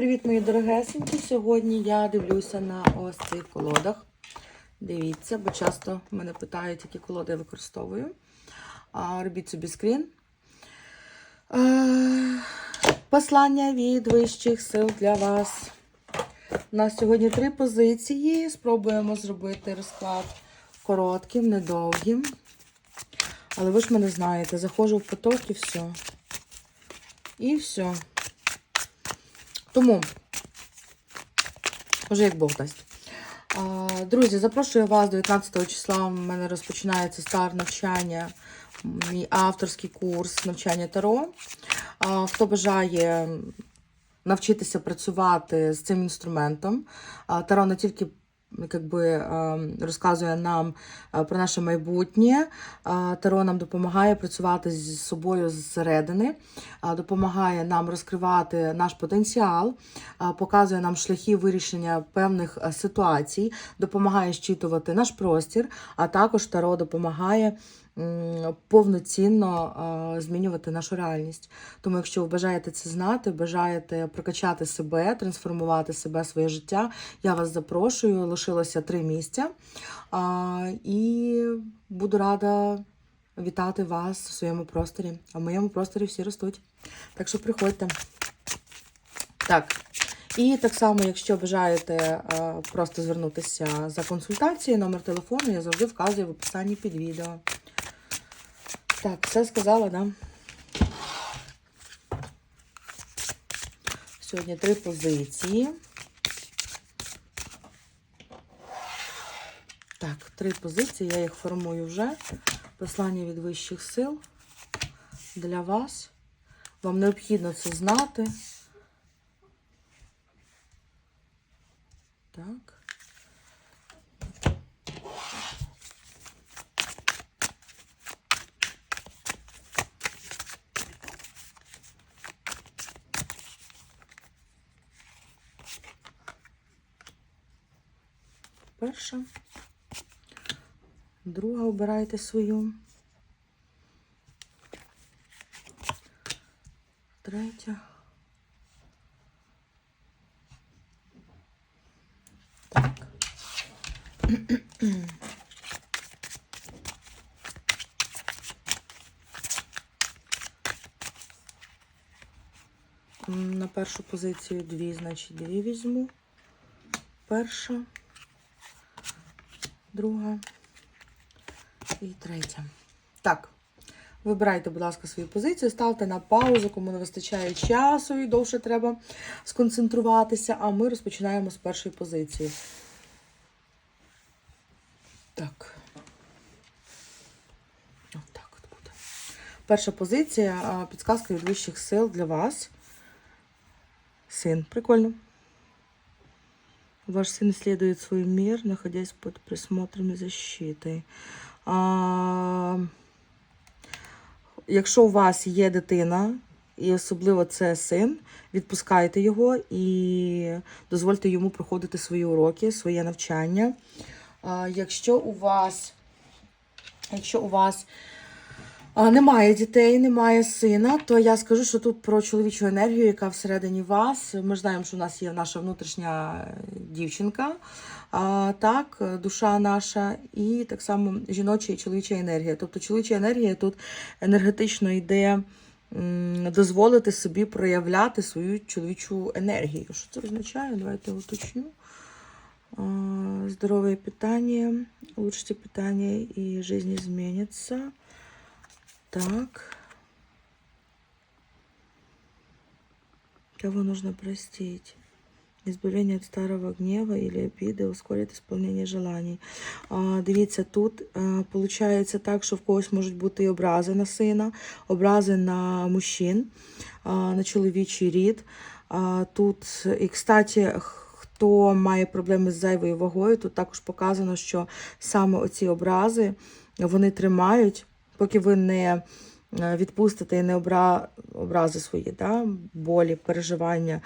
Привіт, мої дорогесенькі. Сьогодні я дивлюся на ось цих колодах. Дивіться, бо часто мене питають, які колоди я використовую. А, робіть собі скрін. Послання від вищих сил для вас. У нас сьогодні три позиції. Спробуємо зробити розклад коротким, недовгим. Але ви ж мене знаєте, заходжу в поток і все. І все. Тому, вже як Бог дасть. Друзі, запрошую вас 19 числа. У мене розпочинається старт навчання, мій авторський курс навчання Таро. Хто бажає навчитися працювати з цим інструментом, Таро не тільки як би, е, розказує нам е, про наше майбутнє. Е, Таро нам допомагає працювати з собою зсередини, е, допомагає нам розкривати наш потенціал, показує нам шляхи вирішення певних ситуацій, допомагає щитувати наш простір, а також Таро допомагає повноцінно змінювати нашу реальність. Тому, якщо ви бажаєте це знати, бажаєте прокачати себе, трансформувати себе, своє життя, я вас запрошую. Лишилося три місця. І буду рада вітати вас в своєму просторі. А в моєму просторі всі ростуть. Так що приходьте. Так. І так само, якщо бажаєте просто звернутися за консультацією, номер телефону я завжди вказую в описанні під відео. Так, все сказала, да? Сьогодні три позиції. Так, три позиції, я їх формую вже. Послання від вищих сил для вас. Вам необхідно це знати. Так. Перша. Друга обирайте свою. Третя. Так. На першу позицію дві, значить дві візьму. Перша, друга і третя. Так. Вибирайте, будь ласка, свою позицію, ставте на паузу, кому не вистачає часу і довше треба сконцентруватися. А ми розпочинаємо з першої позиції. Так. Ось так от буде. Перша позиція підсказка від вищих сил для вас. Син. Прикольно. Ваш сын исследует свой мир, находясь под присмотром и защитой. Якщо у вас є дитина, і особливо це син, відпускайте його і дозвольте йому проходити свої уроки, своє навчання. Якщо у вас, якщо у вас немає дітей, немає сина, то я скажу, що тут про чоловічу енергію, яка всередині вас. Ми знаємо, що у нас є наша внутрішня дівчинка, а, так, душа наша, і так само жіноча і чоловіча енергія. Тобто чоловіча енергія тут енергетично йде дозволити собі проявляти свою чоловічу енергію. Що це означає? Давайте уточню. А, Здоровое питание, улучшите питание, и жизнь изменится. Так. Кого нужно простить? Избавление от старого гнева или обиды ускорить исполнение желаний. А, дивіться, тут а, получається так, що в когось можуть бути і образи на сина, образи на мужчин, а, на чоловічий рід. А, тут, і, кстати, хто має проблеми з зайвою вагою, тут також показано, що саме оці образи вони тримають, поки ви не е, відпустите і не обра... образи свої, да? болі, переживання,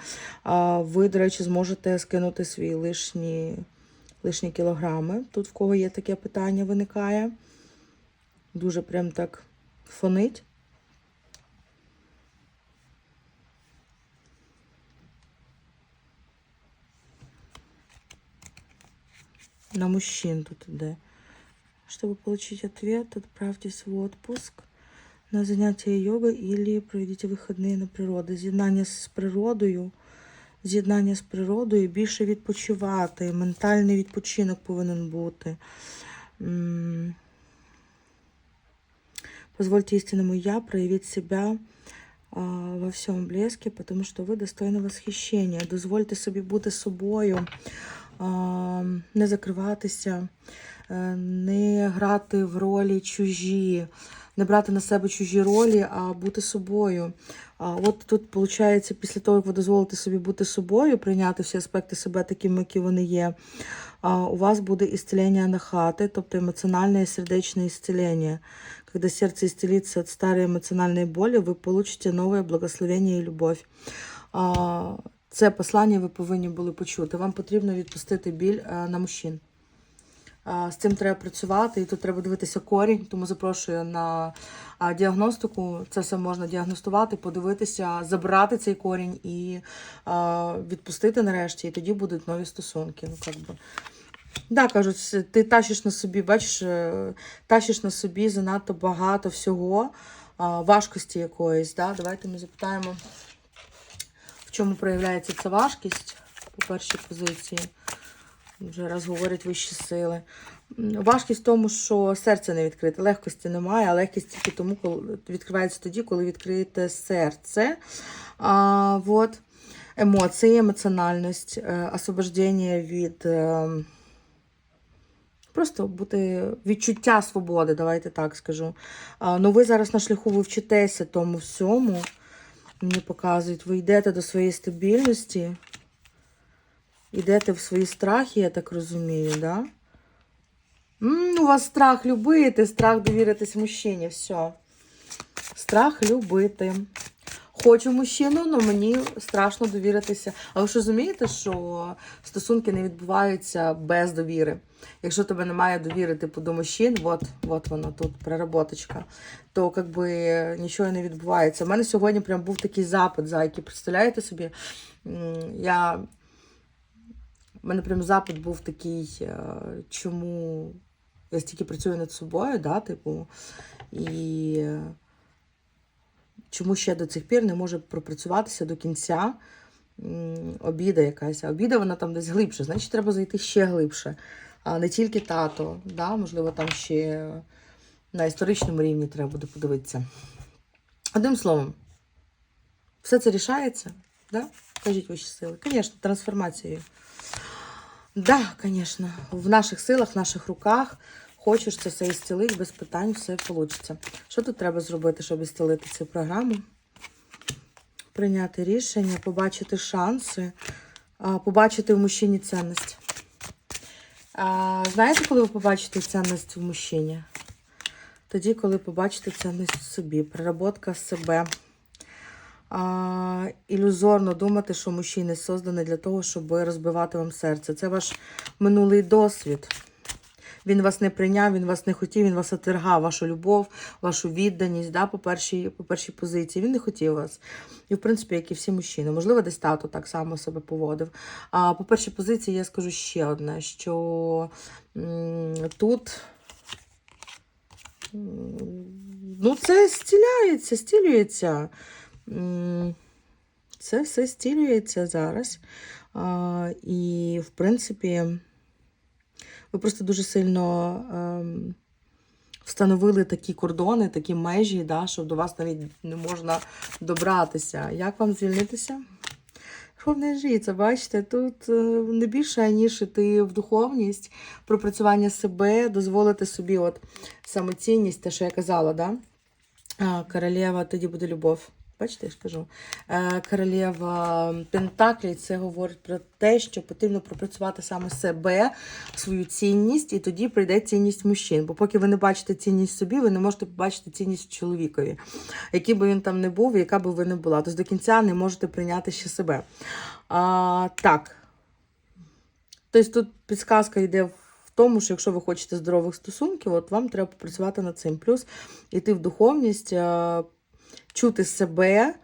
ви, до речі, зможете скинути свої лишні лишні кілограми. Тут в кого є таке питання, виникає. Дуже прям так фонить. На мужчин тут іде. Чтобы получить ответ, отправьтесь в отпуск на заняття йогою или проведіть вихідні на природу. З'єднання з природою, з'єднання з природою, більше відпочивати, ментальний відпочинок повинен бути. Позвольте истинному я проявить себя во всьому блеске, тому що ви достойні восхищення. Дозвольте собі бути собою, не закриватися, не грати в ролі чужі, не брати на себе чужі ролі, а бути собою. А от тут, виходить, після того, як ви дозволите собі бути собою, прийняти всі аспекти себе такими, які вони є, а, у вас буде исцеление анахаты, тобто эмоциональное и сердечное исцеление. Когда сердце исцелится от старой эмоциональной боли, ви получите нове благословення і любов. А, Це послання ви повинні були почути. Вам потрібно відпустити біль е, на мужчин. З цим треба працювати, і тут треба дивитися корінь, тому запрошую на діагностику. Це все можна діагностувати, подивитися, забрати цей корінь і відпустити нарешті, і тоді будуть нові стосунки. Ну, как би. Да, кажуть, ти тащиш на собі, бачиш, е, тащиш на собі занадто багато всього, важкості якоїсь. Да? Давайте ми запитаємо, в чому проявляється ця важкість по першій позиції. Вже раз говорять вищі сили. Важкість в тому, що серце не відкрите. Легкості немає, а легкість тільки тому, коли відкривається тоді, коли відкрите серце. А, вот. Емоції, емоціональність, е, освобождення від. е, Просто бути відчуття свободи, давайте так скажу. Ну, ви зараз на шляху ви вчитеся тому всьому. Мені показують, ви йдете до своєї стабільності, йдете в свої страхи, я так розумію, да? М, у вас страх любити, страх довіритись мужчині, все. Страх любити. Хочу мужчину, але мені страшно довіритися. А ви ж розумієте, що стосунки не відбуваються без довіри. Якщо тебе немає довіри типу, до мужчин, от, от воно тут переработочка, то как би нічого не відбувається. У мене сьогодні прям був такий запит, зайки. Представляєте собі? Я... У мене прям запит був такий, е, чому я стільки працюю над собою, да, типу, і е, чому ще до цих пір не може пропрацюватися до кінця обіда якась. А обіда вона там десь глибше, значить треба зайти ще глибше. А не тільки тато, да, можливо, там ще на історичному рівні треба буде подивитися. Одним словом, все це рішається, да? Кажіть ваші сили. Звісно, трансформацією. Да, звісно, в наших силах, в наших руках. Хочеш це все ісцілити, без питань все вийде. Що тут треба зробити, щоб ісцілити цю програму? Прийняти рішення, побачити шанси, побачити в мужчині цінність. Знаєте, коли ви побачите цінність в мужчині? Тоді, коли побачите цінність в собі, переработка себе. А, ілюзорно думати, що мужчини создані для того, щоб розбивати вам серце. Це ваш минулий досвід. Він вас не прийняв, він вас не хотів, він вас отвергав, вашу любов, вашу відданість да, по, першій, по першій позиції. Він не хотів вас. І, в принципі, як і всі мужчини. Можливо, десь тато так само себе поводив. А по першій позиції я скажу ще одне: що тут. Ну, це зціляється, стілюється. Це все стілюється зараз. І, в принципі, ви просто дуже сильно ем, встановили такі кордони, такі межі, да, що до вас навіть не можна добратися. Як вам звільнитися? Верховна жриця, бачите, тут е, не більше, ніж іти в духовність, пропрацювання себе, дозволити собі от самоцінність, те, що я казала, да? Королева, тоді буде любов. Бачите, я ж кажу. Е, Королева Пентаклі це говорить про те, що потрібно пропрацювати саме себе, свою цінність, і тоді прийде цінність мужчин. Бо поки ви не бачите цінність собі, ви не можете побачити цінність чоловікові, який би він там не був, яка би ви не була. Тобто до кінця не можете прийняти ще себе. А, так. Тобто тут підсказка йде в тому, що якщо ви хочете здорових стосунків, от вам треба попрацювати над цим. Плюс йти в духовність, е, чути себе,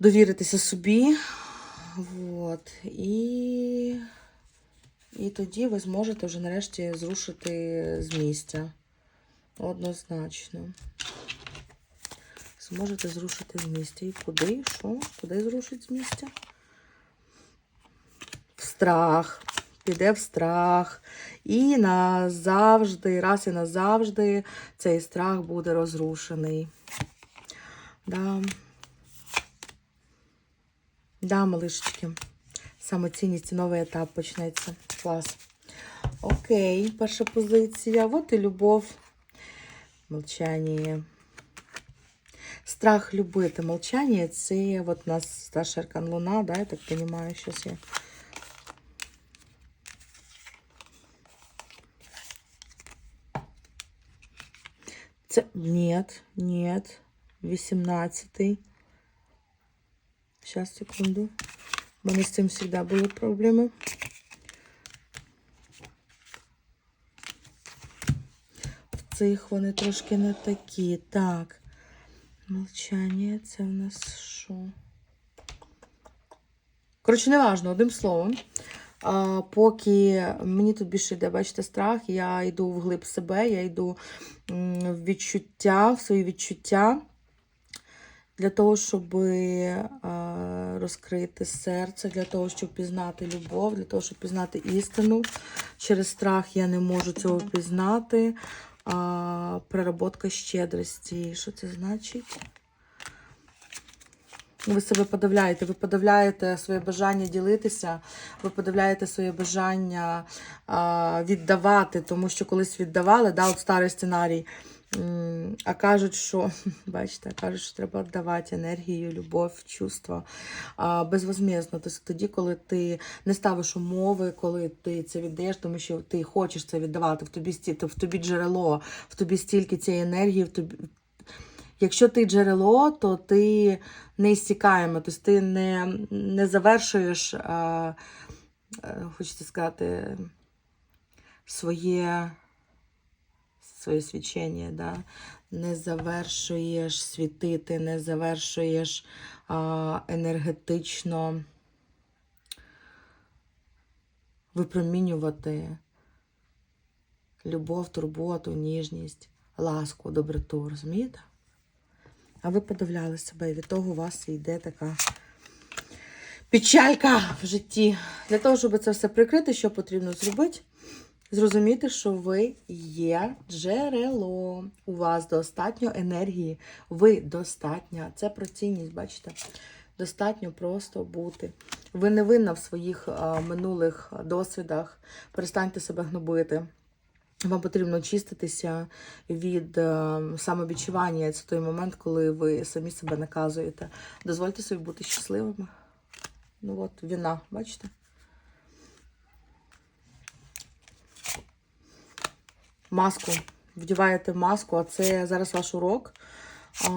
довіритися собі. От. І, І тоді ви зможете вже нарешті зрушити з місця. Однозначно. Зможете зрушити з місця. І куди? Що? Куди зрушить з місця? В страх. Піде в страх. І назавжди, раз і назавжди, цей страх буде розрушений. Да. Да, малишечки. Самоцінність і новий етап почнеться. Клас. Окей, перша позиція. Вот і любов. Молчання. Страх любити. Молчання це от у нас старший аркан Луна, да, я так розумію, щось я. Це нет, нет. 18. Сейчас, секунду. У мене з цим завжди були проблеми. В цих вони трошки не такі. Так. Молчання, це в нас що? Коротше, неважно, одним словом. А, поки мені тут більше йде, бачите, страх, я йду вглиб себе, я йду в відчуття, в свої відчуття для того, щоб розкрити серце, для того, щоб пізнати любов, для того, щоб пізнати істину. Через страх я не можу цього пізнати. Переработка щедрості. Що це значить? Ви себе подавляєте, ви подавляєте своє бажання ділитися, ви подавляєте своє бажання а, віддавати, тому що колись віддавали, да, от старий сценарій. А кажуть, що бачите, кажуть, що треба віддавати енергію, любов, чувства безвозмізно. Тобто тоді, коли ти не ставиш умови, коли ти це віддаєш, тому що ти хочеш це віддавати, в тобі в тобі джерело, в тобі стільки цієї енергії, в тобі. Якщо ти джерело, то ти не істікаємо, тобто ти не, не завершуєш, а, е, хочеться сказати, своє своє свічення, да? не завершуєш світити, не завершуєш а, енергетично випромінювати любов, турботу, ніжність, ласку, доброту, розумієте? А ви подавляли себе, і від того у вас йде така печалька в житті. Для того, щоб це все прикрити, що потрібно зробити? Зрозуміти, що ви є джерело. У вас достатньо енергії. Ви достатньо. Це про цінність, бачите? Достатньо просто бути. Ви не винна в своїх а, минулих досвідах. Перестаньте себе гнобити. Вам потрібно очиститися від е, самовідчування. Це той момент, коли ви самі себе наказуєте. Дозвольте собі бути щасливими. Ну от, війна, бачите? Маску. Вдіваєте маску, а це зараз ваш урок. А,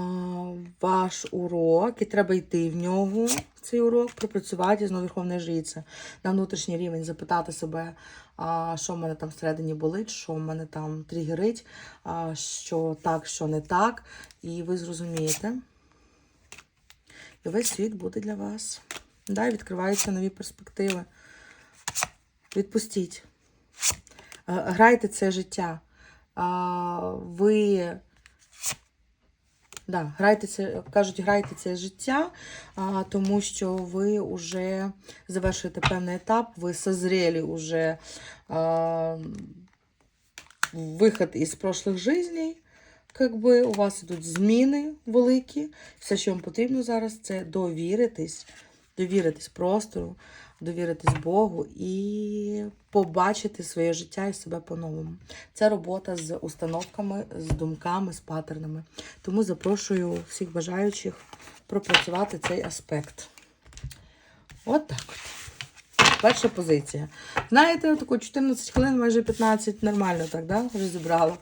ваш урок, і треба йти в нього, цей урок, пропрацювати з Верховної жриці на внутрішній рівень, запитати себе, а, що в мене там всередині болить, що в мене там тригерить, а, що так, що не так. І ви зрозумієте. І весь світ буде для вас. Да, відкриваються нові перспективи. Відпустіть. Е, Грайте це життя. Ви да, грайте це, кажуть, грайте це життя, а, тому що ви вже завершуєте певний етап, ви созрели вже а, виход із прошлих жизней. Как би, у вас ідуть зміни великі. Все, що вам потрібно зараз, це довіритись, довіритись простору, довіритись Богу і побачити своє життя і себе по-новому. Це робота з установками, з думками, з паттернами. Тому запрошую всіх бажаючих пропрацювати цей аспект. От так от. Перша позиція. Знаєте, таку 14 хвилин, майже 15, нормально так, да? Розібрала.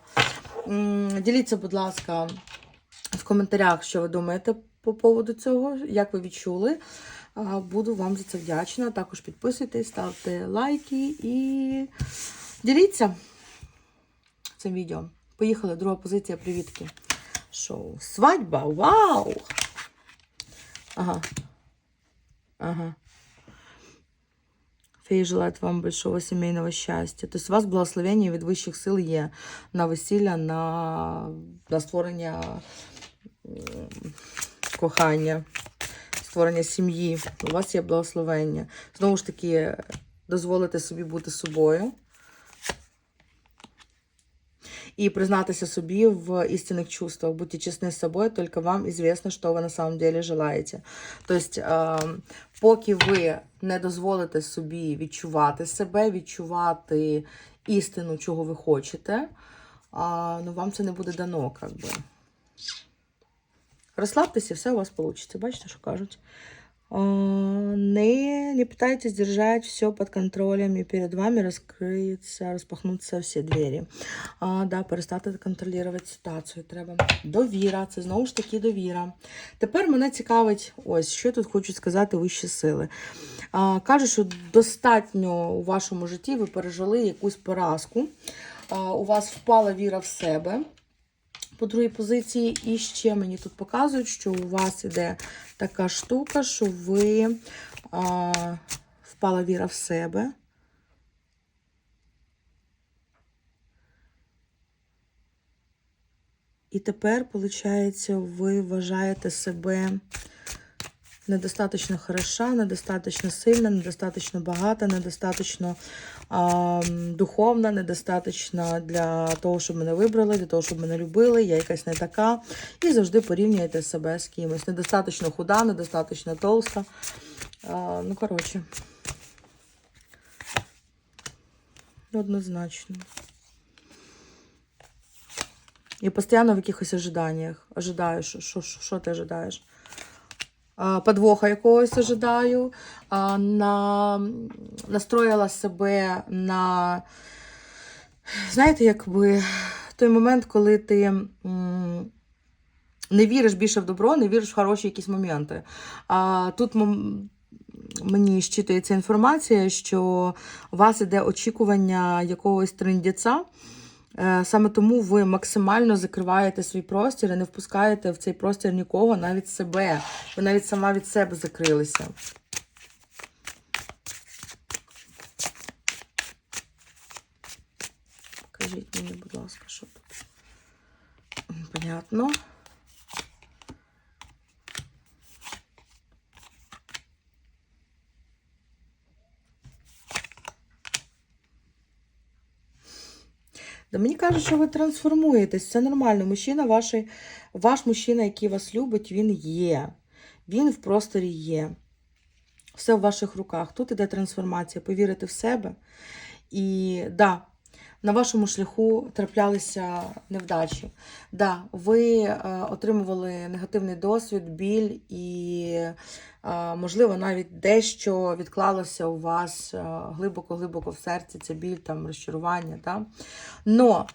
Діліться, будь ласка, в коментарях, що ви думаєте по поводу цього, як ви відчули. Буду вам за це вдячна. Також підписуйтесь, ставте лайки і діліться цим відео. Поїхали, друга позиція, привітки. Шоу. Свадьба! Вау! Ага. Ага. Феї желает вам большого сімейного щастя. Тобто у вас благословення від вищих сил є на весілля, на, на створення кохання, створення сім'ї. У вас є благословення. Знову ж таки, дозволити собі бути собою. И признатися собі в істинних чувствах. Будьте чесні з собою, тільки вам известно, що ви на самом деле желаєте. Тобто, е, поки ви не дозволите собі відчувати себе, відчувати істину, чого ви хочете, е, ну, вам це не буде дано, как би. Розслабтеся, все у вас вийде. Бачите, що кажуть? Не, не пытайтесь держать все под контролем, и перед вами раскриються, розпахнуться всі двері. А, да, перестати контролювати ситуацію треба. Довіра, це знову ж таки довіра. Тепер мене цікавить, ось що тут хочуть сказати вищі сили. А, кажуть, що достатньо у вашому житті ви пережили якусь поразку, а, у вас впала віра в себе по другій позиції. І ще мені тут показують, що у вас іде така штука, що ви а, впала віра в себе. І тепер, виходить, ви вважаєте себе недостаточно хороша, недостаточно сильна, недостаточно багата, недостаточно а, духовна, недостаточно для того, щоб мене вибрали, для того, щоб мене любили, я якась не така. І завжди порівнюєте себе з кимось. Недостаточно худа, недостаточно толста. А, ну, коротше. Однозначно. І постійно в якихось ожиданнях. Ожидаєш, що, що, що ти ожидаєш? Подвоха якогось ожидаю. На... Настроїла себе на, знаєте, якби той момент, коли ти не віриш більше в добро, не віриш в хороші якісь моменти. Тут мені щитується інформація, що у вас іде очікування якогось трендіця. Е, Саме тому ви максимально закриваєте свій простір і не впускаєте в цей простір нікого, навіть себе. Ви навіть сама від себе закрилися. Покажіть мені, будь ласка, що тут. Понятно. Мені кажуть, що ви трансформуєтесь. Це нормально. Мужчина, ваш, ваш мужчина, який вас любить, він є. Він в просторі є. Все в ваших руках. Тут іде трансформація. Повірити в себе. І да, на вашому шляху траплялися невдачі. Да, ви е, отримували негативний досвід, біль і, е, можливо, навіть дещо відклалося у вас е, глибоко-глибоко в серці, це біль, там, розчарування. Да? Но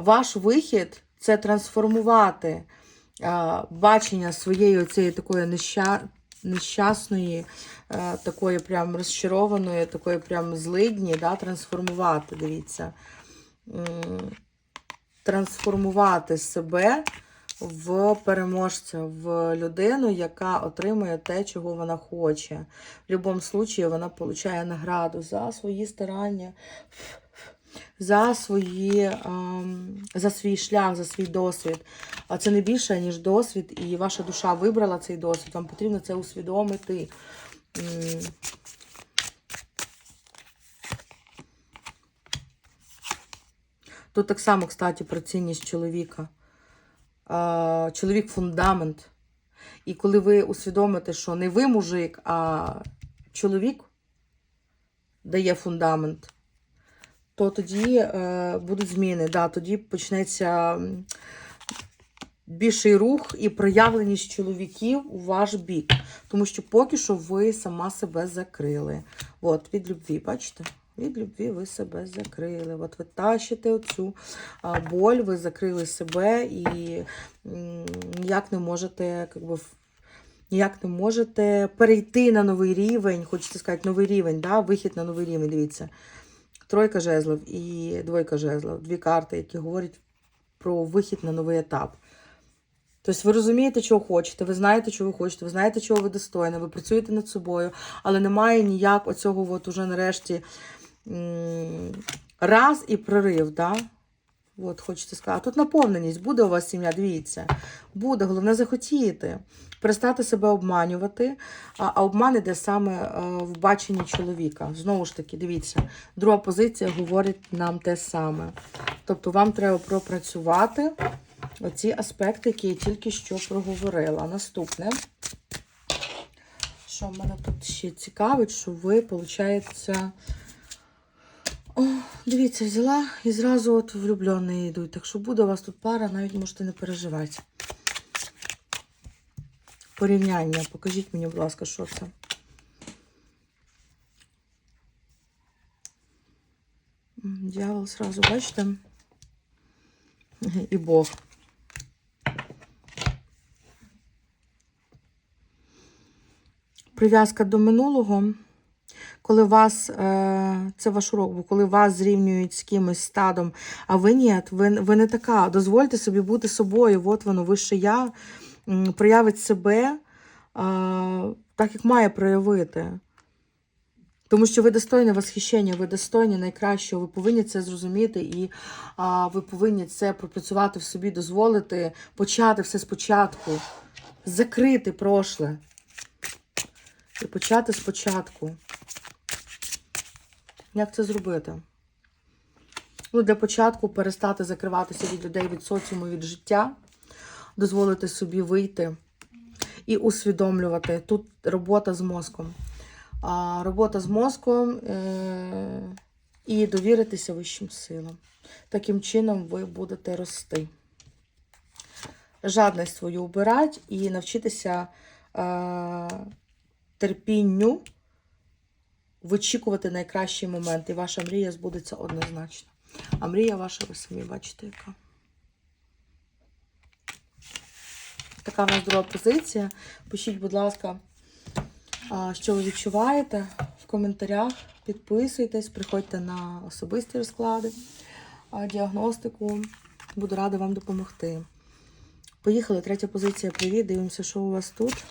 ваш вихід це трансформувати бачення своєї оцієї такої неща... нещасної, е, такої прям розчарованої, такої прям злидні, да, трансформувати, дивіться. Трансформувати себе в переможця, в людину, яка отримує те, чого вона хоче. В будь-якому випадку вона отримує награду за свої старання, за, свої, ем, за свій шлях, за свій досвід. А це не більше, ніж досвід, і ваша душа вибрала цей досвід. Вам потрібно це усвідомити. Тут так само, кстати, про цінність чоловіка. Чоловік фундамент. І коли ви усвідомите, що не ви мужик, а чоловік дає фундамент, то тоді е, будуть зміни. Да, тоді почнеться більший рух і проявленість чоловіків у ваш бік. Тому що поки що ви сама себе закрили. От, від любві, бачите? Від любві ви себе закрили. От ви тащите оцю боль, ви закрили себе і ніяк не можете, як би, ніяк не можете перейти на новий рівень, хочеться сказати, новий рівень, да? вихід на новий рівень, дивіться. Тройка жезлів і двойка жезлів. Дві карти, які говорять про вихід на новий етап. Тобто ви розумієте, чого хочете, ви знаєте, чого ви хочете, ви знаєте, чого ви достойні, ви працюєте над собою, але немає ніяк оцього от уже нарешті раз і прорив, да? От, хочете сказати. А тут наповненість, буде у вас сім'я, дивіться. Буде, головне захотіти. Перестати себе обманювати, а, обман іде саме е, в баченні чоловіка. Знову ж таки, дивіться, друга позиція говорить нам те саме. Тобто вам треба пропрацювати оці аспекти, які я тільки що проговорила. Наступне, що в мене тут ще цікавить, що ви, виходить, о, дивіться, взяла і зразу от влюблені йдуть. Так що буде у вас тут пара, навіть можете не переживати. Порівняння. Покажіть мені, будь ласка, що це. Дьявол сразу, бачите? І Бог. Прив'язка до минулого. Коли вас, е, це ваш урок, бо коли вас зрівнюють з кимось стадом, а ви ні, ви, ви не така. Дозвольте собі бути собою. От воно, вище я проявить себе так, як має проявити. Тому що ви достойні восхищення, ви достойні найкращого, ви повинні це зрозуміти, і а, ви повинні це пропрацювати в собі, дозволити почати все спочатку, закрити прошле і почати спочатку. Як це зробити? Ну, для початку перестати закриватися від людей, від соціуму, від життя, дозволити собі вийти і усвідомлювати. Тут робота з мозком. А, робота з мозком е- і довіритися вищим силам. Таким чином ви будете рости. Жадність свою убирати і навчитися е- терпінню вичікувати найкращий момент, і ваша мрія збудеться однозначно. А мрія ваша, ви самі бачите, яка. Така в нас друга позиція. Пишіть, будь ласка, що ви відчуваєте в коментарях. Підписуйтесь, приходьте на особисті розклади, діагностику. Буду рада вам допомогти. Поїхали. Третя позиція. Привіт. Дивимося, що у вас тут.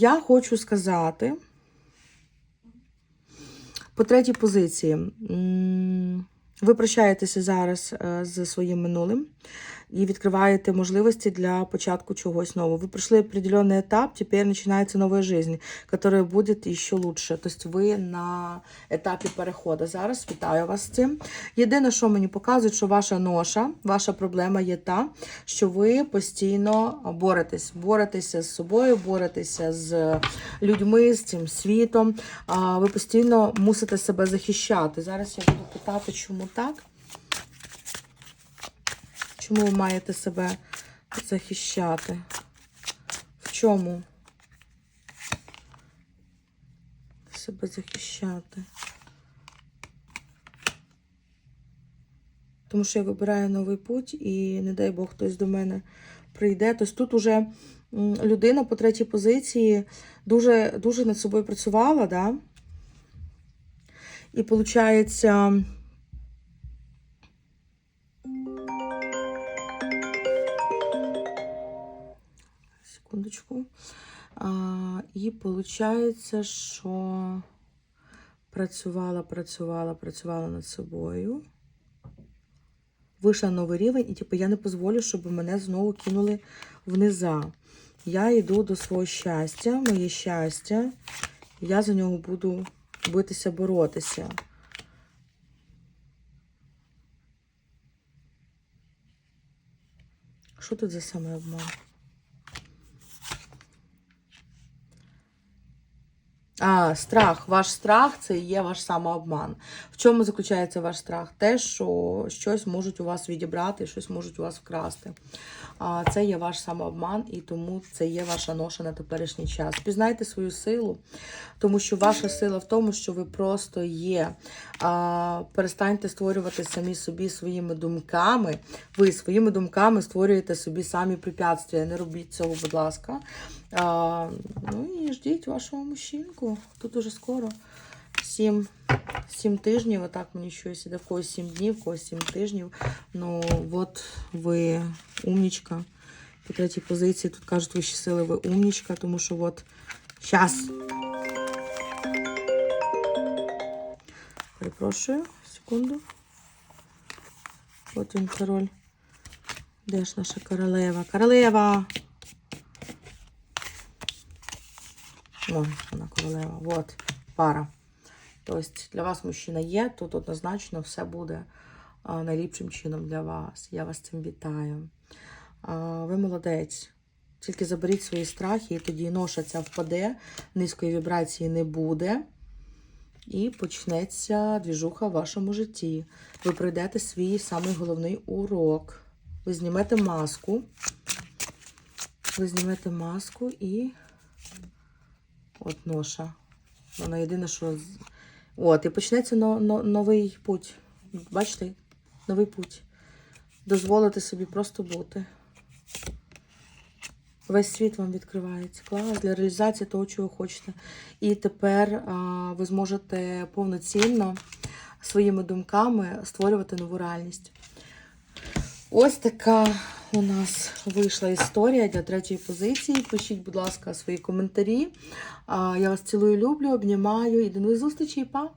Я хочу сказати по третій позиції. Ви прощаєтеся зараз е, з своїм минулим і відкриваєте можливості для початку чогось нового. Ви пройшли определенный етап, тепер починається нова жизнь, которая буде еще лучше. Тобто ви на етапі переходу. Зараз вітаю вас з цим. Єдине, що мені показують, що ваша ноша, ваша проблема є та, що ви постійно боретесь. Боретеся з собою, боретеся з людьми, з цим світом. Ви постійно мусите себе захищати. Зараз я буду питати, чому так. Чому ви маєте себе захищати? В чому? Себе захищати. Тому що я вибираю новий путь і, не дай Бог, хтось до мене прийде. Тобто тут уже людина по третій позиції дуже, дуже над собою працювала, да? І виходить. Секундочку. І виходить, що працювала, працювала, працювала над собою. Вийшла на новий рівень, і типу, я не дозволю, щоб мене знову кинули вниза. Я йду до свого щастя, моє щастя. Я за нього буду битися, боротися. Що тут за саме А, страх. Ваш страх це є ваш самообман. В чому заключається ваш страх? Те, що щось можуть у вас відібрати, щось можуть у вас вкрасти. А, Це є ваш самообман, і тому це є ваша ноша на теперішній час. Пізнайте свою силу, тому що ваша сила в тому, що ви просто є. А, Перестаньте створювати самі собі своїми думками. Ви своїми думками створюєте собі самі препятствия. Не робіть цього, будь ласка. А, ну і ждіть вашого мужчинку. Тут уже скоро. Всім 7 тижнів, отак мені щось іде, когось 7 днів, когось 7 тижнів. Ну, от ви умнічка. По третій позиції тут кажуть, вищі сили, ви умнічка, тому що от щас. Перепрошую, секунду. От він король. Де ж наша королева? Королева! О, вона королева. Вот, пара. Тобто для вас мужчина є, тут однозначно все буде найліпшим чином для вас. Я вас цим вітаю. Ви молодець. Тільки заберіть свої страхи, і тоді ноша ця впаде, низької вібрації не буде. І почнеться двіжуха в вашому житті. Ви пройдете свій самий головний урок. Ви знімете маску. Ви знімете маску і. От ноша. Вона єдине, що. От, і почнеться но, но, новий путь. Бачите? Новий путь. Дозволити собі просто бути. Весь світ вам відкривається. Клас для реалізації того, чого хочете. І тепер а, ви зможете повноцінно своїми думками створювати нову реальність. Ось така у нас вийшла історія для третьої позиції. Пишіть, будь ласка, свої коментарі. Я вас цілую, люблю, обнімаю і до нових зустрічей, па!